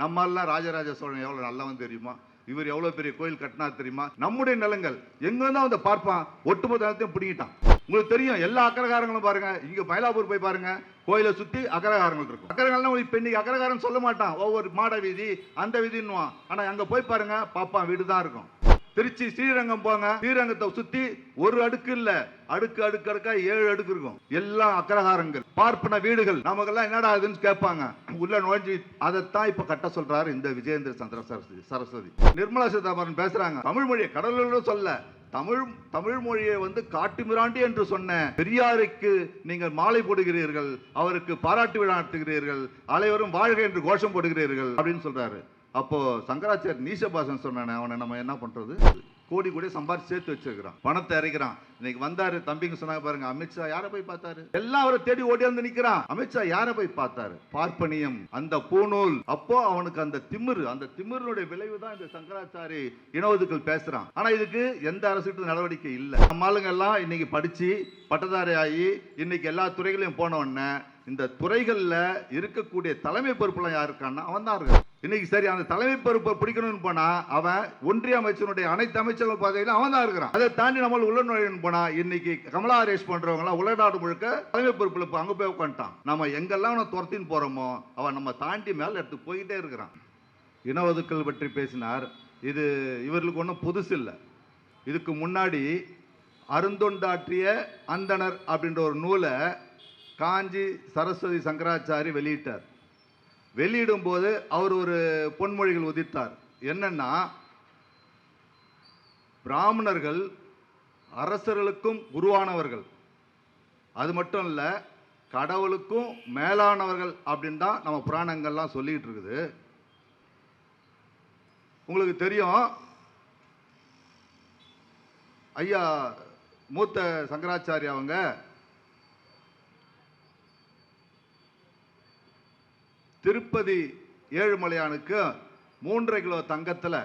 நம்ம ராஜராஜ சோழன் எவ்வளோ நல்லவன் தெரியுமா? இவர் எவ்வளோ பெரிய கோயில் கட்டினா தெரியுமா? நம்முடைய நிலங்கள். எங்க தான் வந்து பார்ப்பான். ஒட்டுமொத்த நிலத்தையும் பிடிங்கிட்டான். உங்களுக்கு தெரியும் எல்லா அக்கரகாரங்களும் பாருங்க. இங்க மயிலாப்பூர் போய் பாருங்க. கோயிலை சுத்தி அக்கரகாரங்கள் இருக்கும். அக்கரகாரம் இப்ப இன்னைக்கு அக்கரகாரம் சொல்ல மாட்டான். ஒவ்வொரு மாட வீதி அந்த வீதின்னுவான். ஆனா அங்க போய் பாருங்க பாப்பான் வீடு தான் இருக்கும். திருச்சி ஸ்ரீரங்கம் போங்க. ஸ்ரீரங்கத்தை சுத்தி ஒரு அடுக்கு இல்ல. அடுக்கு அடுக்கு அடுக்கா ஏழு அடுக்கு இருக்கும். எல்லாம் அக்ரஹாரங்கள். பார்ப்பன வீடுகள். நமக்கெல்லாம் என்னடா அதுன்னு கேட்பாங்க. உள்ள நுழைஞ்சு அதைத்தான் இப்ப கட்ட சொல்றாரு இந்த விஜயேந்திர சந்திர சரஸ்வதி சரஸ்வதி. நிர்மலா சீதாராமன் பேசுறாங்க. தமிழ் மொழியை கடலோட சொல்ல. தமிழ் தமிழ் மொழியை வந்து காட்டு மிராண்டி என்று சொன்ன பெரியாருக்கு நீங்கள் மாலை போடுகிறீர்கள். அவருக்கு பாராட்டு விழா நடத்துகிறீர்கள். அனைவரும் வாழ்க என்று கோஷம் போடுகிறீர்கள் அப்படின்னு சொல்றாரு. அப்போது சங்கராச்சாரியர் நீசபாசன் சொன்னானே அவனை நம்ம என்ன பண்ணுறது கோடி கோடி சம்பாரிச்சு சேர்த்து வச்சிருக்கிறான். பணத்தை இறக்கிறான். இன்னைக்கு வந்தாரு தம்பிங்க சொன்னாங்க பாருங்க அமித்ஷா யாரை போய் பார்த்தாரு? எல்லாம் அவரை தேடி ஓடி வந்து நிக்கிறான். அமித்ஷா யாரை போய் பார்த்தாரு? பார்ப்பனியம் அந்த பூநூல். அப்போ அவனுக்கு அந்த திமிரு அந்த திமிருடைய விளைவு தான் இந்த சங்கராச்சாரி இனவதுக்கள் பேசுறான். ஆனா இதுக்கு எந்த அரசுக்கு நடவடிக்கை இல்லை. நம்ம ஆளுங்க எல்லாம் இன்னைக்கு படிச்சு பட்டதாரி ஆகி இன்னைக்கு எல்லா துறைகளையும் போன உடனே இந்த துறைகளில் இருக்கக்கூடிய தலைமை பொறுப்புலாம் யாருக்கான்னா அவன் தான் இருக்கான். இன்னைக்கு சரி அந்த தலைமை பொறுப்பை பிடிக்கணும்னு போனா அவன் ஒன்றிய அமைச்சனுடைய அனைத்து அமைச்சர்கள் பதவியிலும் அவன் தான் இருக்கிறான். அதை தாண்டி நம்ம உள்ள நுழையணும் போனா இன்னைக்கு கமலா ஹரேஷ் பண்றவங்க எல்லாம் உலகநாடு முழுக்க தலைமை பொறுப்புல அங்க போய் உட்காந்துட்டான் நம்ம எங்கெல்லாம் அவனை துரத்தின்னு போறோமோ அவன் நம்ம தாண்டி மேல எடுத்து போயிட்டே இருக்கிறான். இன ஒதுக்கல் பற்றி பேசினார். இது இவர்களுக்கு ஒன்றும் புதுசு இல்லை. இதுக்கு முன்னாடி அருந்தொண்டாற்றிய அந்தணர் அப்படின்ற ஒரு நூலை காஞ்சி சரஸ்வதி சங்கராச்சாரி வெளியிட்டார். வெளியிடும் போது அவர் ஒரு பொன்மொழிகள் உதித்தார் என்னன்னா பிராமணர்கள் அரசர்களுக்கும் குருவானவர்கள். அது மட்டும் இல்லை கடவுளுக்கும் மேலானவர்கள் அப்படின்னு தான் நம்ம புராணங்கள்லாம் சொல்லிக்கிட்டு இருக்குது. உங்களுக்கு தெரியும் ஐயா மூத்த சங்கராச்சாரி அவங்க திருப்பதி ஏழுமலையானுக்கு மூன்றரை கிலோ தங்கத்தில்.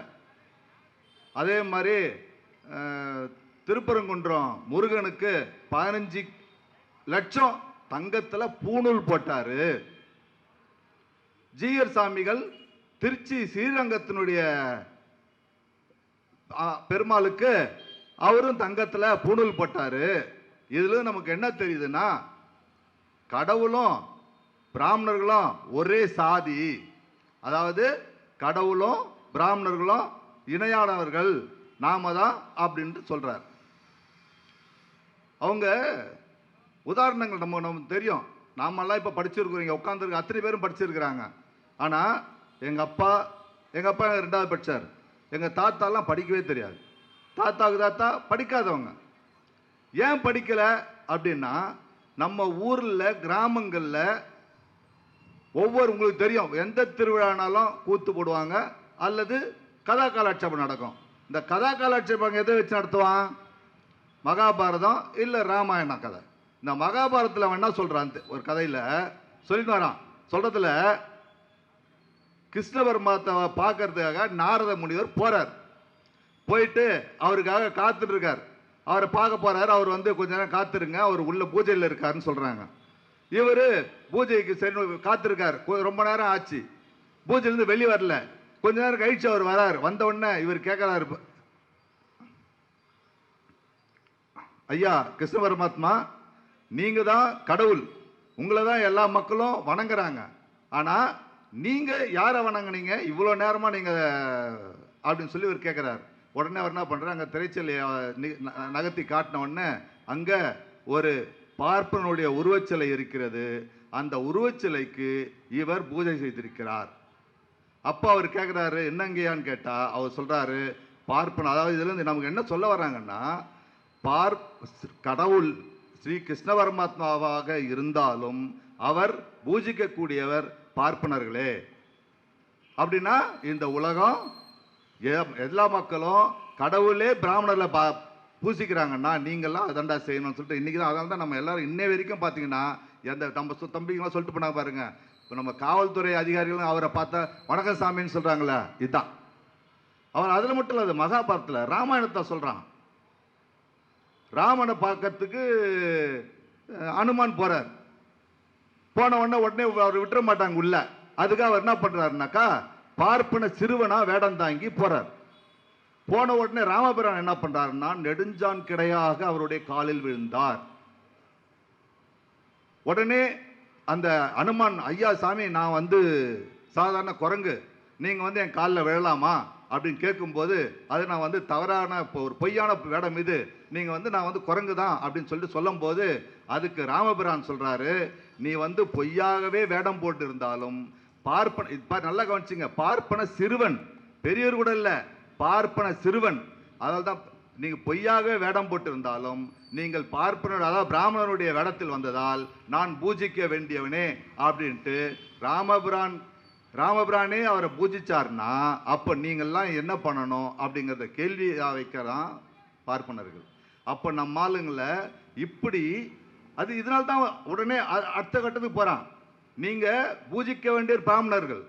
அதே மாதிரி திருப்பரங்குன்றம் முருகனுக்கு பதினஞ்சு லட்சம் தங்கத்தில் பூணூல் போட்டார். ஜீயர் சாமிகள் திருச்சி ஸ்ரீரங்கத்தினுடைய பெருமாளுக்கு அவரும் தங்கத்தில் பூணூல் போட்டார். இதில் நமக்கு என்ன தெரியுதுன்னா கடவுளும் பிராமணர்களும் ஒரே சாதி. அதாவது கடவுளும் பிராமணர்களும் இணையானவர்கள். நாம தான் அப்படின்ட்டு சொல்றார். அவங்க உதாரணங்கள் நம்ம நமக்கு தெரியும். நாமெல்லாம் இப்போ படிச்சிருக்கிறோம். இங்கே உட்காந்துருக்க அத்தனை பேரும் படிச்சிருக்கிறாங்க. ஆனால் எங்கள் அப்பா எங்கள் அப்பா ரெண்டாவது படித்தார் எங்கள் தாத்தாலாம் படிக்கவே தெரியாது. தாத்தாவுக்கு தாத்தா படிக்காதவங்க. ஏன் படிக்கலை அப்படின்னா நம்ம ஊரில் கிராமங்களில் ஒவ்வொரு உங்களுக்கு தெரியும். எந்த திருவிழானாலும் கூத்து போடுவாங்க. அல்லது கதா காலாட்சேபம் நடக்கும். இந்த கதா காலாட்சேபம் எதை வச்சு நடத்துவான்? மகாபாரதம் இல்லை ராமாயண கதை. இந்த மகாபாரதத்தில் அவன் என்ன சொல்கிறான் ஒரு கதையில் சொல்லிட்டு வரான். சொல்கிறதுல கிருஷ்ண பரமாத்மாவை பார்க்கறதுக்காக நாரத முனிவர் போகிறார் போயிட்டு அவருக்காக காத்துட்டு இருக்கார். அவரை பார்க்க போகிறாரு அவர் வந்து கொஞ்ச நேரம் காத்துருங்க. அவர் உள்ள பூஜையில் இருக்காருன்னு சொல்கிறாங்க இவர் பூஜைக்கு சென்று காத்திருக்கார். ரொம்ப நேரம் ஆச்சு. பூஜையிலேருந்து வெளியே வரல. கொஞ்ச நேரம் கழிச்சு அவர் வரார். வந்த உடனே இவர் கேட்கறாரு. ஐயா கிருஷ்ண பரமாத்மா நீங்க தான் கடவுள். உங்களை தான் எல்லா மக்களும் வணங்குறாங்க. ஆனா நீங்க யாரை வணங்குனீங்க? இவ்வளோ நேரமா நீங்க அப்படின்னு சொல்லி இவர் கேட்குறாரு. உடனே அவர் என்ன பண்ணுறாரு அங்கே திரைச்சல் நகர்த்தி காட்டின உடனே அங்க ஒரு பார்ப்பனுடைய உருவச்சிலை இருக்கிறது. அந்த உருவச்சிலைக்கு இவர் பூஜை செய்திருக்கிறார். அப்போ அவர் கேட்குறாரு என்னங்கய்யான்னு கேட்டால் அவர் சொல்கிறாரு பார்ப்பன் அதாவது இதுலேருந்து நமக்கு என்ன சொல்ல வர்றாங்கன்னா பார் கடவுள் ஸ்ரீ கிருஷ்ண பரமாத்மாவாக இருந்தாலும் அவர் பூஜிக்கக்கூடியவர் பார்ப்பனர்களே. அப்படின்னா இந்த உலகம் எ- எல்லா மக்களும் கடவுளே பிராமணர்களை பா பூசிக்கிறாங்கன்னா நீங்களாம் அதண்டா செய்யணும்னு சொல்லிட்டு இன்றைக்கி தான் அதனால தான் நம்ம எல்லாரும் இன்னை வரைக்கும் பார்த்தீங்கன்னா எந்த நம்ம சொ- தம்பிங்களாம் சொல்லிட்டு போனாங்க பாருங்க. இப்போ நம்ம காவல்துறை அதிகாரிகளும் அவரை பார்த்தா வணக்கம் சாமின்னு இதுதான் அவர் அதில் மட்டும் இல்லை மகாபாரத்தில் ராமாயணத்தை சொல்கிறான் ராமனை பார்க்கறதுக்கு அனுமான் போகிறார் போன உடனே உடனே அவர் விட்டுற மாட்டாங்க உள்ள. அதுக்காக அவர் என்ன பண்ணுறாருனாக்கா பார்ப்பன சிறுவனாக வேடம் தாங்கி போகிறார் போன உடனே ராமபிரான் என்ன பண்றாருன்னா நெடுஞ்சான் கிடையாக அவருடைய காலில் விழுந்தார். உடனே அந்த அனுமான் ஐயா சாமி நான் வந்து சாதாரண குரங்கு. நீங்கள் வந்து என் காலில் விழலாமா? அப்படின்னு கேட்கும்போது அது நான் வந்து தவறான இப்போ ஒரு பொய்யான வேடம் இது. நீங்கள் வந்து நான் வந்து குரங்கு தான். அப்படின்னு சொல்லிட்டு சொல்லும்போது அதுக்கு ராமபிரான் சொல்கிறாரு நீ வந்து பொய்யாகவே வேடம் போட்டு இருந்தாலும் பார்ப்பன இப்போ நல்லா கவனிச்சிங்க. பார்ப்பன சிறுவன். பெரியவர் கூட இல்லை. பார்ப்பன சிறுவன். அதனால தான் நீங்கள் பொய்யாகவே வேடம் போட்டிருந்தாலும் நீங்கள் பார்ப்பனோட அதாவது பிராமணனுடைய வேடத்தில் வந்ததால் நான் பூஜிக்க வேண்டியவனே அப்படின்ட்டு ராமபுரான் ராமபிரானே அவரை பூஜிச்சார்னா அப்போ நீங்கள்லாம் என்ன பண்ணணும் அப்படிங்கிறத கேள்வி வைக்கலாம் பார்ப்பனர்கள். அப்போ நம்ம ஆளுங்களை இப்படி அது இதனால தான் உடனே அடுத்த கட்டத்துக்கு போகிறான் நீங்கள் பூஜிக்க வேண்டிய பிராமணர்கள்.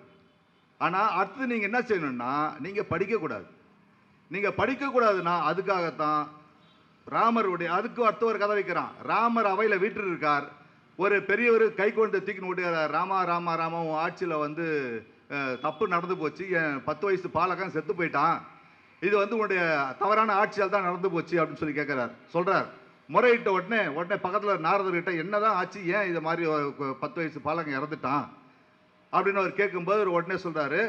ஆனால் அடுத்தது நீங்கள் என்ன செய்யணும்னா நீங்கள் படிக்கக்கூடாது. நீங்கள் படிக்கக்கூடாதுன்னா அதுக்காகத்தான் ராமருடைய அதுக்கு அடுத்த ஒரு கதை வைக்கிறான். ராமர் அவையில் வீட்டில் இருக்கார் ஒரு பெரியவர் கை கொண்டு தூக்கின்னு ஓட்டுகிறார் ராமா ராமா ராமா உன் ஆட்சியில் வந்து தப்பு நடந்து போச்சு. என் பத்து வயசு பாலகம் செத்து போயிட்டான். இது வந்து உன்னுடைய தவறான ஆட்சியால் தான் நடந்து போச்சு அப்படின்னு சொல்லி கேட்குறார் சொல்கிறார் முறையிட்ட உடனே உடனே பக்கத்தில் நாரதர்கிட்ட என்னதான் ஆச்சு? ஏன் இது மாதிரி பத்து வயசு பாலகம் இறந்துட்டான்? அப்படின்னு அவர் கேட்கும்போது அவர் உடனே சொல்கிறாரு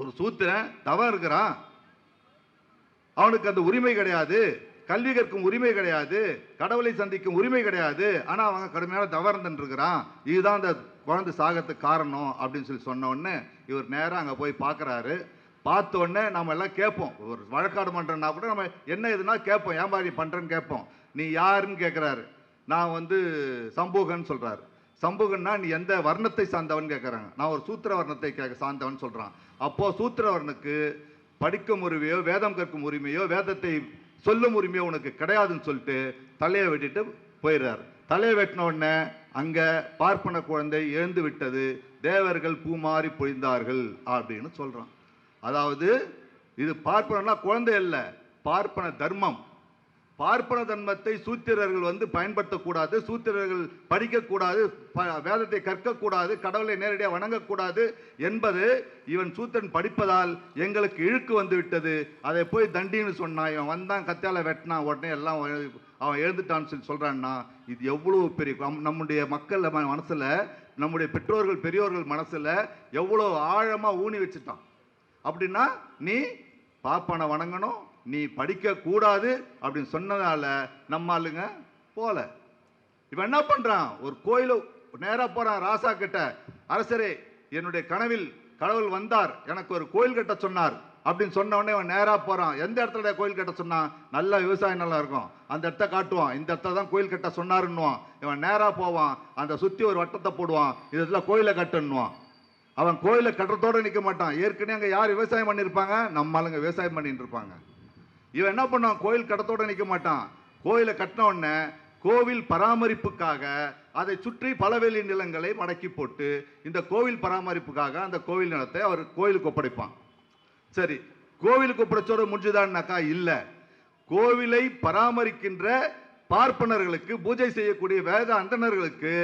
ஒரு சூத்திரன் தவம் இருக்கிறான். அவனுக்கு அந்த உரிமை கிடையாது. கல்வி கற்கும் உரிமை கிடையாது. கடவுளை சந்திக்கும் உரிமை கிடையாது. ஆனால் அவன் கடுமையான தவறந்துருக்கிறான் இதுதான் அந்த குழந்தை சாகத்துக்கு காரணம் அப்படின்னு சொல்லி சொன்ன உடனே இவர் நேராக அங்கே போய் பார்க்கறாரு பார்த்த உடனே நம்ம எல்லாம் கேட்போம். ஒரு வழக்காடு பண்றேன்னா கூட நம்ம என்ன இதுனா கேட்போம். ஏன் நீ பண்ணுறேன்னு கேட்போம். நீ யாருன்னு கேட்குறாரு நான் வந்து சம்பூகன் சொல்கிறாரு சம்பூகன்னா நீ எந்த வர்ணத்தை சார்ந்தவன் கேட்குறாங்க நான் ஒரு சூத்திர வர்ணத்தை கேட்க சார்ந்தவன் சொல்கிறான் அப்போ சூத்திரவர்ணுக்கு படிக்கும் உரிமையோ வேதம் கற்கும் உரிமையோ வேதத்தை சொல்லும் உரிமையோ உனக்கு கிடையாதுன்னு சொல்லிட்டு தலையை வெட்டிட்டு போயிடுறார். தலையை வெட்டின உடனே அங்கே பார்ப்பன குழந்தை எழுந்து விட்டது. தேவர்கள் பூமாறி பொழிந்தார்கள் அப்படின்னு சொல்கிறான் அதாவது இது பார்ப்பனா குழந்தை இல்லை பார்ப்பன தர்மம். பார்ப்பன தன்மத்தை சூத்திரர்கள் வந்து பயன்படுத்தக்கூடாது சூத்திரர்கள் படிக்கக்கூடாது ப- வேதத்தை கற்கக்கூடாது கடவுளை நேரடியாக வணங்கக்கூடாது என்பது இவன் சூத்திரன் படிப்பதால் எங்களுக்கு இழுக்கு வந்து விட்டது அதை போய் தண்டின்னு சொன்னான். இவன் வந்தான் கத்தியால வெட்டினான் உடனே எல்லாம் அவன் எழுந்துட்டான்னு சொல்லி சொல்கிறான்னா இது எவ்வளோ பெரிய நம்- நம்முடைய மக்கள் ம- நம்முடைய பெற்றோர்கள் பெரியோர்கள் மனசில் எவ்வளோ ஆழமாக ஊனி வச்சுட்டான். அப்படின்னா நீ பாப்பானை வணங்கணும் நீ படிக்கக்கூடாது அப்படின்னு சொன்னதால நம்ம ஆளுங்க போல இவன் என்ன பண்ணுறான் ஒரு கோயிலு நேராக போகிறான் ராசா கிட்ட. அரசரே என்னுடைய கனவில் கடவுள் வந்தார். எனக்கு ஒரு கோயில் கட்ட சொன்னார். அப்படின்னு சொன்ன உடனே இவன் நேராக போகிறான் எந்த இடத்துல கோயில் கட்ட சொன்னான் நல்ல விவசாயம் நல்லா இருக்கும். அந்த இடத்த காட்டுவான். இந்த இடத்த தான் கோயில் கட்ட சொன்னாருன்னுவான். இவன் நேராக போவான். அந்த சுற்றி ஒரு வட்டத்தை போடுவான். இதுல கோயிலை கட்டணுவான் அவன் கோயிலை கட்டுறதோட நிற்க மாட்டான். ஏற்கனவே அங்கே யார் விவசாயம் பண்ணியிருப்பாங்க நம்ம ஆளுங்க விவசாயம் பண்ணிட்டு இருப்பாங்க. இவன் என்ன பண்ணுவான்? கோயில் கட்டத்தோட நிற்க மாட்டான். கோயிலை கட்டின உடனே கோவில் பராமரிப்புக்காக அதை சுற்றி பலவெளி நிலங்களை மடக்கி போட்டு இந்த கோவில் பராமரிப்புக்காக அந்த கோவில் நிலத்தை அவர் கோயிலுக்கு ஒப்படைப்பான். சரி கோவிலுக்கு ஒப்படைச்சோட முடிஞ்சுதான்னாக்கா? இல்லை. கோவிலை பராமரிக்கின்ற பார்ப்பனர்களுக்கு பூஜை செய்யக்கூடிய வேத அந்தணர்களுக்கு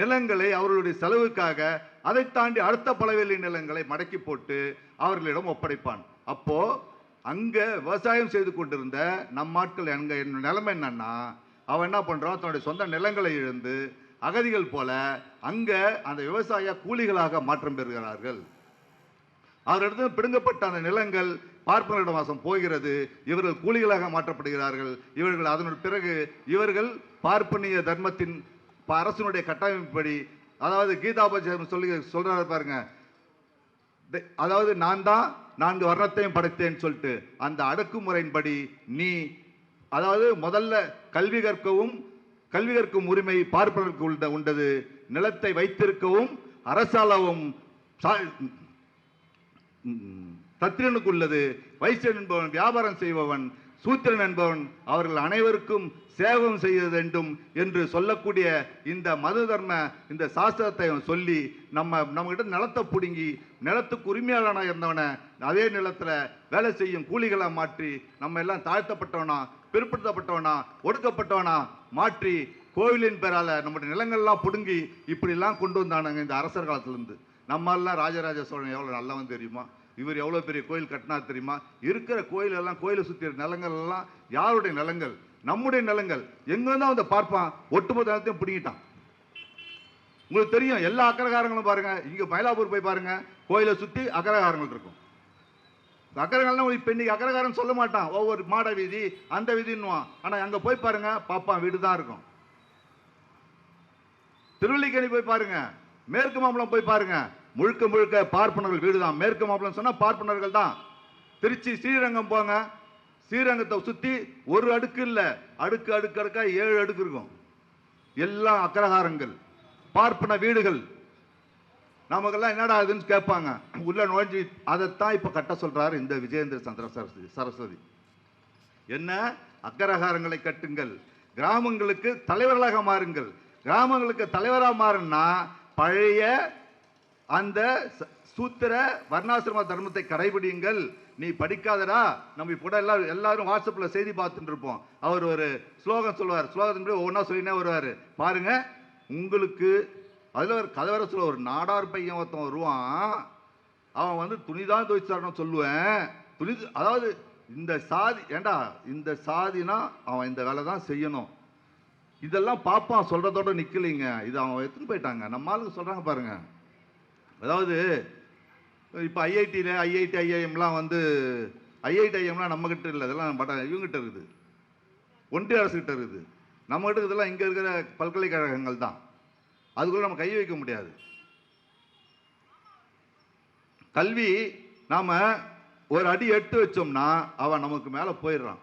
நிலங்களை அவர்களுடைய செலவுக்காக அதை தாண்டி அடுத்த பலவெளி நிலங்களை மடக்கி போட்டு அவர்களிடம் ஒப்படைப்பான். அப்போது அங்கே விவசாயம் செய்து கொண்டிருந்த நம் ஆட்கள் எங்க நிலைமை என்னன்னா அவன் என்ன பண்ணுறான் தன்னுடைய சொந்த நிலங்களை இழந்து அகதிகள் போல அங்கே அந்த விவசாய கூலிகளாக மாற்றம் பெறுகிறார்கள். அவரிடத்தில் பிடுங்கப்பட்ட அந்த நிலங்கள் பார்ப்பனரிட வாசம் போகிறது. இவர்கள் கூலிகளாக மாற்றப்படுகிறார்கள். இவர்கள் அதனுடைய பிறகு இவர்கள் பார்ப்பனிய தர்மத்தின் ப- அரசனுடைய கட்டமைப்புப்படி அதாவது கீதாபஜம் சொல்லி சொல்கிறார் பாருங்க. அதாவது நான் தான் நான்கு வர்ணத்தையும் படைத்தேன்னு சொல்லிட்டு அந்த அடக்குமுறையின்படி நீ அதாவது முதல்ல கல்வி கற்கவும் கல்வி கற்கும் உரிமை பார்ப்பதற்கு உள்ள உண்டது. நிலத்தை வைத்திருக்கவும் அரசாலவும் சா- உள்ளது. வைசியன் என்பவன் வியாபாரம் செய்பவன் சூத்திரன் என்பவன் அவர்கள் அனைவருக்கும் சேவம் செய்ய வேண்டும் என்று சொல்லக்கூடிய இந்த மது தர்ம இந்த சாஸ்திரத்தை சொல்லி நம்ம நம்மகிட்ட நிலத்தை பிடுங்கி நிலத்துக்கு உரிமையாளனாக இருந்தவனை அதே நிலத்தில் வேலை செய்யும் கூலிகளை மாற்றி நம்ம எல்லாம் தாழ்த்தப்பட்டவனா பிற்படுத்தப்பட்டவனா ஒடுக்கப்பட்டவனா மாற்றி கோவிலின் பேரால் நம்முடைய நிலங்கள்லாம் பிடுங்கி இப்படிலாம் கொண்டு வந்தானுங்க இந்த அரசர் காலத்துலேருந்து. நம்மெல்லாம் ராஜராஜ சோழன் எவ்வளோ நல்லவன் தெரியுமா? இவர் எவ்வளோ பெரிய கோயில் கட்டினா தெரியுமா? இருக்கிற கோயிலெல்லாம் கோயிலை சுற்றி நிலங்கள் எல்லாம் யாருடைய நிலங்கள்? நம்முடைய நிலங்கள். எங்கே தான் வந்து பார்ப்பான். ஒட்டுமொத்த நிலத்தையும் பிடிங்கிட்டான். உங்களுக்கு தெரியும் எல்லா அக்கரகாரங்களும் பாருங்க. இங்க மயிலாப்பூர் போய் பாருங்க. கோயிலை சுத்தி அக்கரகாரங்கள் இருக்கும். அக்கரகாரம் இப்ப இன்னைக்கு அக்கரகாரம் சொல்ல மாட்டான். ஒவ்வொரு மாட வீதி அந்த வீதின்னுவான். ஆனா அங்க போய் பாருங்க பாப்பான் வீடு தான் இருக்கும். திருவள்ளிக்கணி போய் பாருங்க. மேற்கு மாம்பலம் போய் பாருங்க. முழுக்க முழுக்க பார்ப்பனர்கள் வீடு தான். மேற்கு மாம்பலம் சொன்னா பார்ப்பனர்கள் தான். திருச்சி ஸ்ரீரங்கம் போங்க. ஸ்ரீரங்கத்தை சுத்தி ஒரு அடுக்கு இல்லை. அடுக்கு அடுக்கு அடுக்கா ஏழு அடுக்கு இருக்கும். எல்லாம் அக்ரஹாரங்கள் பார்ப்பன வீடுகள். நமக்கெல்லாம் என்னடா இதுன்னு கேட்பாங்க. உள்ள நுழைஞ்சு அதைத்தான் இப்போ கட்ட சொல்றாரு இந்த விஜயேந்திர சந்திர சரஸ்வதி. சரஸ்வதி என்ன? அக்கரகாரங்களை கட்டுங்கள். கிராமங்களுக்கு தலைவர்களாக மாறுங்கள். கிராமங்களுக்கு தலைவராக மாறுன்னா பழைய அந்த ச- சூத்திர வர்ணாசிரம தர்மத்தை கடைபிடியுங்கள். நீ படிக்காதடா. நம்ம இப்போ கூட எல்லாரும் எல்லாரும் வாட்ஸ்அப்பில் செய்தி பார்த்துட்டு இருப்போம். அவர் ஒரு ஸ்லோகம் சொல்லுவார். ஸ்லோகத்தின் ஒவ்வொன்றா சொல்லினே வருவார். பாருங்கள் உங்களுக்கு அதில் ஒரு கதவர சொல்ல ஒரு நாடார் பையன் ஒருத்தன் வருவான். அவன் வந்து துணி தான் துவைச்சு சொல்லுவேன். துணி அதாவது இந்த சாதி ஏண்டா இந்த சாதினா அவன் இந்த வேலை தான் செய்யணும். இதெல்லாம் பாப்பான் சொல்கிறதோட நிற்கலைங்க இது அவன் எடுத்துன்னு போயிட்டாங்க. நம்ம ஆளுக்கு சொல்கிறாங்க பாருங்க. அதாவது இப்போ ஐஐடியில் ஐஐடி ஐஐஎம்லாம் வந்து ஐஐடி ஐஎம்லாம் நம்மக்கிட்ட இல்லை. இதெல்லாம் பட் இவங்ககிட்ட இருக்குது. ஒன்றிய அரசு இருக்குது. நம்ம இதெல்லாம் இங்கே இருக்கிற பல்கலைக்கழகங்கள் தான். அதுக்குள்ளே நம்ம கை வைக்க முடியாது. கல்வி நாம் ஒரு அடி எடுத்து வச்சோம்னா அவன் நமக்கு மேலே போயிடுறான்.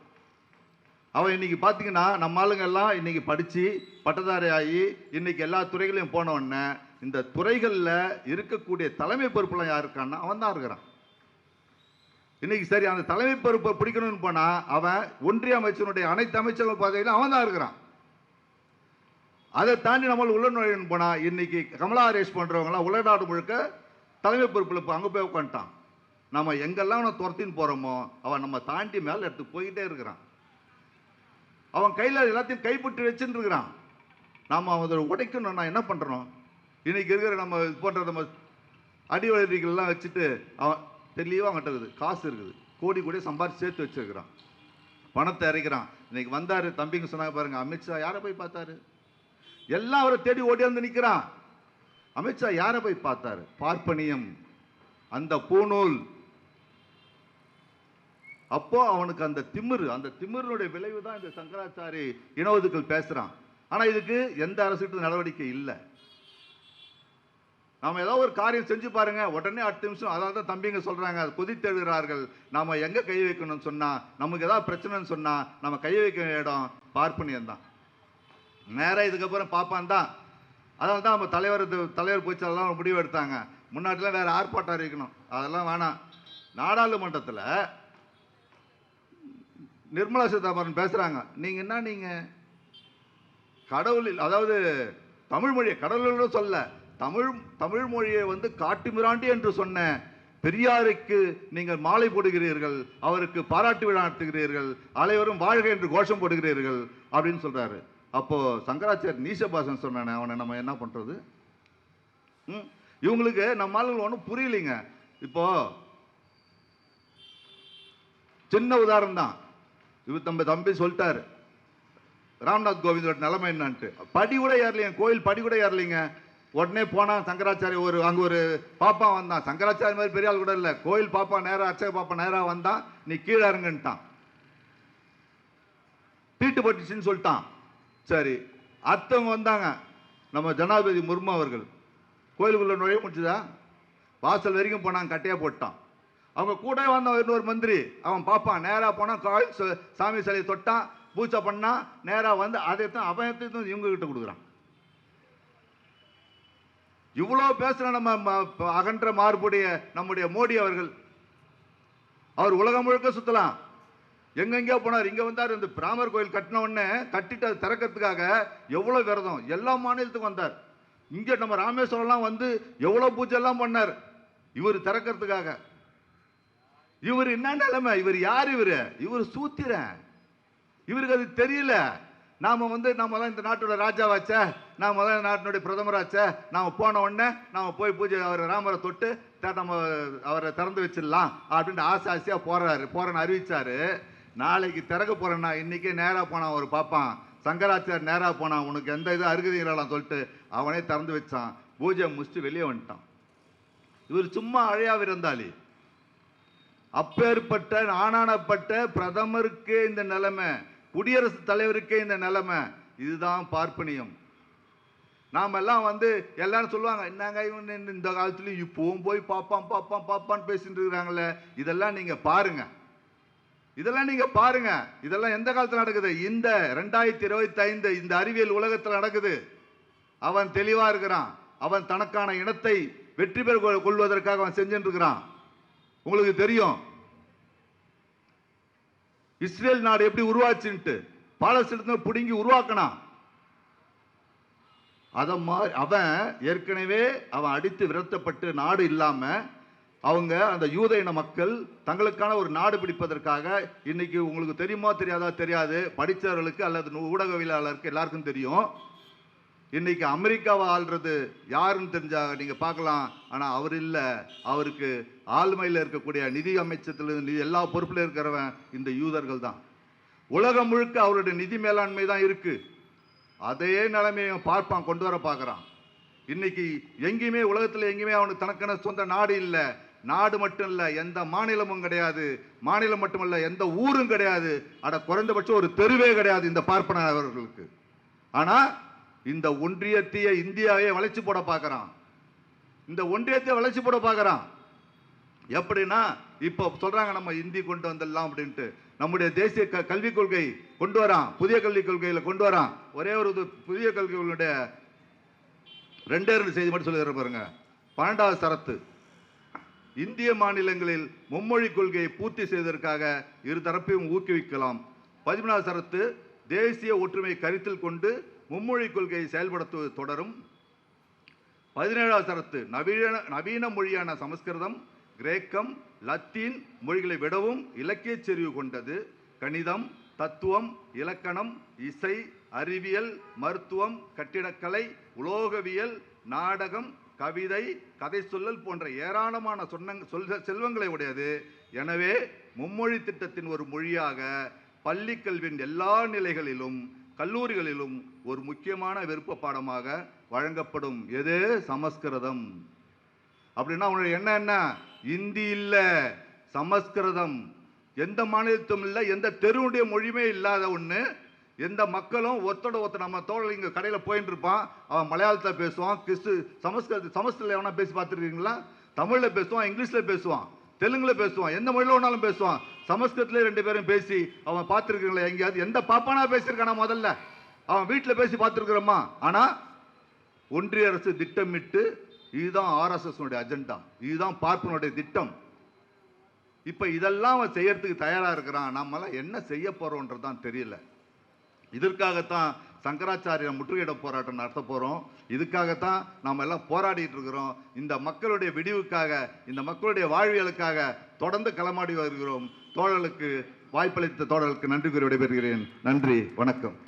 அவன் இன்னைக்கு பார்த்தீங்கன்னா நம்ம ஆளுங்க எல்லாம் இன்னைக்கு பட்டதாரி ஆகி இன்னைக்கு எல்லா துறைகளையும் போனவுடனே இந்த துறைகளில் இருக்கக்கூடிய தலைமை பொறுப்புலாம் யார் இருக்கான்னா அவன் தான் இருக்கிறான். இன்னைக்கு சரி அந்த தலைமை பொறுப்பை பிடிக்கணும்னு போனால் அவன் ஒன்றிய அமைச்சனுடைய அனைத்து அமைச்சர்கள் பார்த்தீங்கன்னா அவன் தான் இருக்கிறான். அதை தாண்டி நம்ம உள்ள நுழையணும் போனால் இன்னைக்கு கமலா ஹாரிஸ் பண்ணுறவங்களாம் உலகநாடு முழுக்க தலைமை பொறுப்பில் இப்போ அங்கே போய் உட்காந்துட்டான். நம்ம எங்கெல்லாம் அவனை துரத்தின்னு போகிறோமோ அவன் நம்ம தாண்டி மேலே எடுத்து போயிட்டே இருக்கிறான். அவன் கையில் எல்லாத்தையும் கைப்பற்றி வச்சுட்டு இருக்கிறான். நாம் அவனை உடைக்கணும்னா என்ன பண்ணுறோம் இன்னைக்கு இருக்கிற நம்ம இது போன்ற நம்ம அடிவழிகள்லாம் வச்சுட்டு அவன் தெளிவாக அவன்கிட்ட இருக்குது. காசு இருக்குது. கோடி கூட சம்பாரிச்சு சேர்த்து வச்சிருக்கிறான். பணத்தை இறைக்கிறான். இன்னைக்கு வந்தார் தம்பிங்க சொன்னாங்க பாருங்க அமித்ஷா யாரை போய் பார்த்தாரு? எல்லாம் அவரை தேடி ஓடியாந்து நிற்கிறான் அமித்ஷா யாரை போய் பார்த்தாரு? பார்ப்பனியம். அந்த பூநூல். அப்போ அவனுக்கு அந்த திமிரு அந்த திமிருடைய விளைவு தான் இந்த சங்கராச்சாரி இனவதுக்கள் பேசுறான். ஆனா இதுக்கு எந்த அரசுகிட்ட நடவடிக்கை இல்லை. நாம ஏதோ ஒரு காரியம் செஞ்சு பாருங்க. உடனே அடுத்த நிமிஷம் அதாவது தான் தம்பிங்க சொல்றாங்க. குதித்தெழுகிறார்கள் நாம எங்க கை வைக்கணும்னு சொன்னா நமக்கு ஏதாவது பிரச்சனைன்னு சொன்னா நம்ம கை வைக்க இடம் பார்ப்பனியம் தான் நேராக இதுக்கப்புறம் பார்ப்பான் தான். அதனால தான் நம்ம தலைவர் தலைவர் போச்செல்லாம் ஒரு முடிவு எடுத்தாங்க. முன்னாடிலாம் வேறு ஆர்ப்பாட்டம் இருக்கணும் அதெல்லாம் வேணாம். நாடாளுமன்றத்தில் நிர்மலா சீதாராமன் பேசுகிறாங்க நீங்கள் என்ன நீங்கள் கடவுளில் அதாவது தமிழ் மொழியை கடவுள்னு சொல்ல தமிழ் தமிழ் மொழியை வந்து காட்டுமிராண்டி என்று சொன்ன பெரியாருக்கு நீங்கள் மாலை போடுகிறீர்கள். அவருக்கு பாராட்டு விழா நடத்துகிறீர்கள். அனைவரும் வாழ்க என்று கோஷம் போடுகிறீர்கள். அப்படின்னு சொல்கிறாரு அப்போது சங்கராச்சாரியர் நீசபாசன் சொன்னானே அவனை நம்ம என்ன பண்ணுறது ம்? இவங்களுக்கு நம்ம ஆளுங்க ஒன்றும் புரியலைங்க. இப்போ சின்ன உதாரணம் தான். இவர் நம்ம தம்பி சொல்லிட்டாரு. ராம்நாத் கோவிந்தோட நிலைமை என்னன்ட்டு. படி கூட ஏறலைங்க கோயில் படி கூட ஏறலைங்க. உடனே போனான் சங்கராச்சாரிய ஒரு அங்கே ஒரு பாப்பா வந்தான். சங்கராச்சாரி மாதிரி பெரிய ஆள் கூட இல்லை. கோயில் பாப்பா நேராக அச்சய பாப்பா நேராக வந்தான். நீ கீழே இறங்குன்ட்டான். தீட்டு பட்டுச்சுன்னு சொல்லிட்டான். சரி அடுத்தவங்க வந்தாங்க. நம்ம ஜனாதிபதி முர்மு அவர்கள். கோயிலுக்குள்ளே நுழைய முடிச்சுதா வாசல் வரைக்கும் போனாங்க கட்டையாக போட்டான். அவங்க கூட வந்த இன்னொரு மந்திரி அவன் பார்ப்பான். நேராக போனால் கோயில் சாமி சிலையை தொட்டான் பூஜை பண்ணால் நேராக வந்து அதை தான் அபயத்தையும் இவங்க கிட்ட கொடுக்குறான். இவ்வளோ பேசுகிற நம்ம ம- அகன்ற மார்புடைய நம்முடைய மோடி அவர்கள். அவர் உலகம் முழுக்க சுற்றலாம் எங்கெங்கேயோ போனார். இங்க வந்தார் இந்த பிராமர் கோயில் கட்டின உடனே கட்டிட்டு அதை திறக்கிறதுக்காக எவ்வளவு விரதம்? எல்லா மாநிலத்துக்கும் வந்தார். இங்க நம்ம ராமேஸ்வரம்லாம் வந்து எவ்வளவு பூஜை எல்லாம் பண்ணார்? இவர் திறக்கிறதுக்காக. இவர் என்ன நிலைமை? இவர் யார் இவர்? இவர் சூத்திரன். இவருக்கு அது தெரியல. நாம வந்து நம்ம தான் இந்த நாட்டோட ராஜாவாச்ச. நாம தான் இந்த நாட்டினுடைய பிரதமராச்ச. நாம் போன உடனே நாம் போய் பூஜை அவர் ராமரை தொட்டு நம்ம அவரை திறந்து வச்சிடலாம். அப்படின்ட்டு ஆசை ஆசையாக போகிறாரு போகிறேன்னு அறிவிச்சாரு. நாளைக்கு திறக்க போகிறேன்னா இன்றைக்கே நேராக போனான் ஒரு பார்ப்பான் சங்கராச்சார் நேராக போனான் உனக்கு எந்த இது அருகதைகளாம் சொல்லிட்டு அவனே திறந்து வச்சான். பூஜை முடிச்சுட்டு வெளியே வந்துட்டான். இவர் சும்மா அழையா இருந்தாலே அப்பேற்பட்ட ஆனானப்பட்ட பிரதமருக்கே இந்த நிலைமை குடியரசுத் தலைவருக்கே இந்த நிலைமை இதுதான் பார்ப்பனியம். நாம் எல்லாம் வந்து எல்லாரும் சொல்லுவாங்க என்னங்க இவன் இந்த- இந்த இப்போவும் போய் பார்ப்பான் பார்ப்பான் பார்ப்பான்னு பேசிட்டு இருக்கிறாங்களே இதெல்லாம் நீங்கள் பாருங்கள் இதெல்லாம் நீங்க பாருங்க. இதெல்லாம் எந்த காலத்தில் நடக்குது? இந்த ரெண்டாயிரத்தி இருபத்தி ஐந்து இந்த அறிவியல் உலகத்தில் நடக்குது. அவன் தெளிவா இருக்கிறான். அவன் தனக்கான இனத்தை வெற்றி பெற கொள்வதற்காக அவன் செஞ்சுட்டு இருக்கிறான் உங்களுக்கு தெரியும். இஸ்ரேல் நாடு எப்படி உருவாச்சுன்ட்டு பாலஸ்தீனத்தை பிடுங்கி உருவாக்கினான். அத மாதிரி அவன் ஏற்கனவே அவன் அடித்து விரத்தப்பட்டு நாடு இல்லாமல் அவங்க அந்த யூத இன மக்கள் தங்களுக்கான ஒரு நாடு பிடிப்பதற்காக இன்னைக்கு உங்களுக்கு தெரியுமா தெரியாதா தெரியாது படித்தவர்களுக்கு அல்லது ஊடகவியலாளருக்கு எல்லாருக்கும் தெரியும். இன்னைக்கு அமெரிக்காவை ஆள்றது யாருன்னு தெரிஞ்சா நீங்கள் பார்க்கலாம். ஆனால் அவர் இல்லை. அவருக்கு ஆளுமையில் இருக்கக்கூடிய நிதி அமைச்சத்தில் நிதி எல்லா பொறுப்பில் இருக்கிறவன் இந்த யூதர்கள் தான். உலகம் முழுக்க அவருடைய நிதி மேலாண்மை தான் இருக்குது அதே நிலைமையை பார்ப்பான் கொண்டு வர பார்க்குறான். இன்னைக்கு எங்கேயுமே உலகத்தில் எங்கேயுமே அவனுக்கு தனக்கென சொந்த நாடு இல்லை. நாடு மட்டும் இல்லை எந்த மாநிலமும் கிடையாது. மாநிலம் மட்டுமல்ல எந்த ஊரும் கிடையாது. அட குறைந்தபட்சம் ஒரு தெருவே கிடையாது இந்த பார்ப்பன அவர்களுக்கு. ஆனால் இந்த ஒன்றியத்தையே இந்தியாவே வளைச்சு போட பார்க்குறான். இந்த ஒன்றியத்தை வளைச்சு போட பார்க்குறான். எப்படின்னா இப்போ சொல்கிறாங்க நம்ம இந்தி கொண்டு வந்துடலாம் அப்படின்ட்டு. நம்முடைய தேசிய க- கல்விக் கொள்கை கொண்டு வரான். புதிய கல்விக் கொள்கையில் கொண்டு வரான். ஒரே ஒரு புதிய கல்விகளுடைய ரெண்டே ரெண்டு செய்தி மட்டும் சொல்லி பாருங்க. பன்னெண்டாவது சரத்து. இந்திய மாநிலங்களில் மும்மொழி கொள்கையை பூர்த்தி செய்வதற்காக இரு தரப்பையும் ஊக்குவிக்கலாம். பதிமூணாவது சரத்து தேசிய ஒற்றுமை கருத்தில் கொண்டு மும்மொழி கொள்கையை செயல்படுத்துவது தொடரும். பதினேழாவது சரத்து நவீன நவீன மொழியான சமஸ்கிருதம் கிரேக்கம் லத்தீன் மொழிகளை விடவும் இலக்கிய செறிவு கொண்டது. கணிதம் தத்துவம் இலக்கணம் இசை அறிவியல் மருத்துவம் கட்டிடக்கலை உலோகவியல் நாடகம் கவிதை கதை சொல்லல் போன்ற ஏராளமான சொன்னங் சொல் செல்வங்களை உடையது. எனவே மும்மொழி திட்டத்தின் ஒரு மொழியாக பள்ளி கல்வியின் எல்லா நிலைகளிலும் கல்லூரிகளிலும் ஒரு முக்கியமான விருப்ப பாடமாக வழங்கப்படும். எது? சமஸ்கிருதம். அப்படின்னா உன்னுடைய என்ன என்ன? இந்தி இல்லை சமஸ்கிருதம். எந்த மாநிலத்தும் இல்லை எந்த தெருவுடைய மொழியுமே இல்லாத ஒன்று எந்த மக்களும் ஒருத்தோட ஒருத்தர் நம்ம தோழல் இங்கே கடையில் போயின்னு இருப்பான். அவன் மலையாளத்தில் பேசுவான் கிறிஸ்து சமஸ்கிருத சமஸ்கிருதம் எவனா பேசி பார்த்துருக்கீங்களா? தமிழில் பேசுவான் இங்கிலீஷில் பேசுவான் தெலுங்கில் பேசுவான் எந்த மொழியில் வேணாலும் பேசுவான். சமஸ்கிருதத்துல ரெண்டு பேரும் பேசி அவன் பார்த்துருக்கீங்களா? எங்கேயாவது எந்த பாப்பானா பேசியிருக்கானா முதல்ல? அவன் வீட்டில் பேசி பார்த்துருக்குறோமா? ஆனால் ஒன்றிய அரசு திட்டமிட்டு இதுதான் ஆர்எஸ்எஸ்னுடைய அஜெண்டா. இதுதான் பார்ப்பனுடைய திட்டம். இப்போ இதெல்லாம் அவன் செய்யறதுக்கு தயாராக இருக்கிறான். நம்மளாம் என்ன செய்ய போறோன்றதுதான் தெரியல. இதற்காகத்தான் சங்கராச்சாரிய முற்றுகையிட போராட்டம் நடத்த போகிறோம் இதுக்காகத்தான் நாம் எல்லாம் போராடிட்டு இருக்கிறோம். இந்த மக்களுடைய விடிவுக்காக இந்த மக்களுடைய வாழ்வியலுக்காக தொடர்ந்து களமாடி வருகிறோம். தோழலுக்கு வாய்ப்பளித்த தோழலுக்கு நன்றி கூறி விடைபெறுகிறேன். நன்றி வணக்கம்.